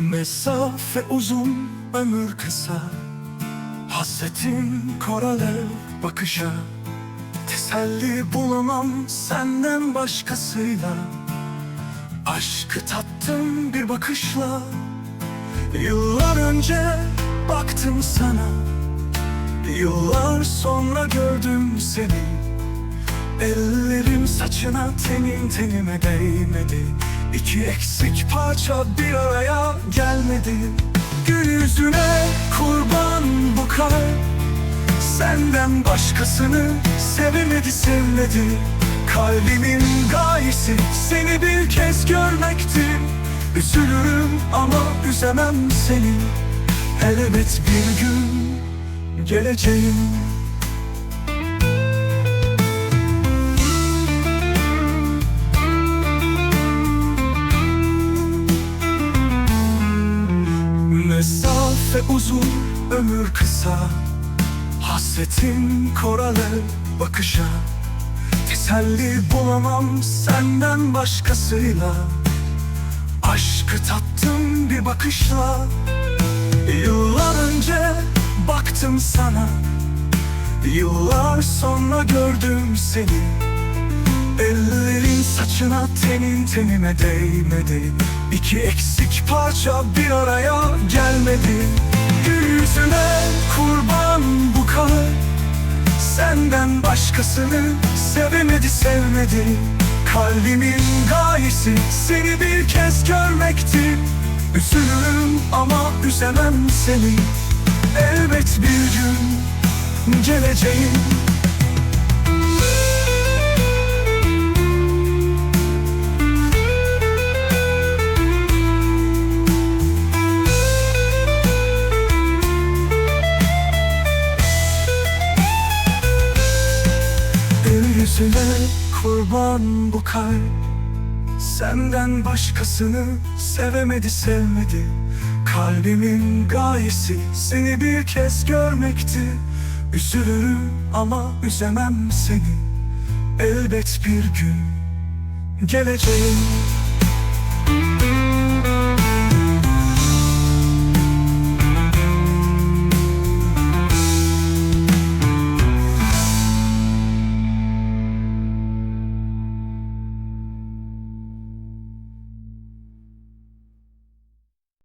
Mesafe uzun, ömür kısa. Hasretin koralı bakışa. Teselli bulamam senden başkasıyla. Aşkı tattım bir bakışla. Yıllar önce baktım sana. Yıllar sonra gördüm seni Ellerim saçına tenin tenime değmedi. İki eksik parça bir araya gelmedi. Gül yüzüne kurban bu kalp Senden başkasını sevemedi sevmedi. Kalbimin gayesi seni bir kez görmekti. Üzülürüm ama üzemem seni. Elbet bir gün geleceğim ömür kısa. Hasretin koralı bakışa. Teselli bulamam senden başkasıyla. Aşkı tattım bir bakışla. Yıllar önce baktım sana. Yıllar sonra gördüm seni. Ellerin saçına tenin tenime değmedi. İki eksik parça bir araya gelmedi Yüzüne kurban bu kalp Senden başkasını sevemedi sevmedi. Kalbimin gayesi seni bir kez görmekti. Üzülürüm ama üzemem seni. Elbet bir gün geleceğim yüzüne kurban bu kalp. Senden başkasını sevemedi sevmedi. Kalbimin gayesi seni bir kez görmekti. Üzülürüm ama üzemem seni. Elbet bir gün geleceğim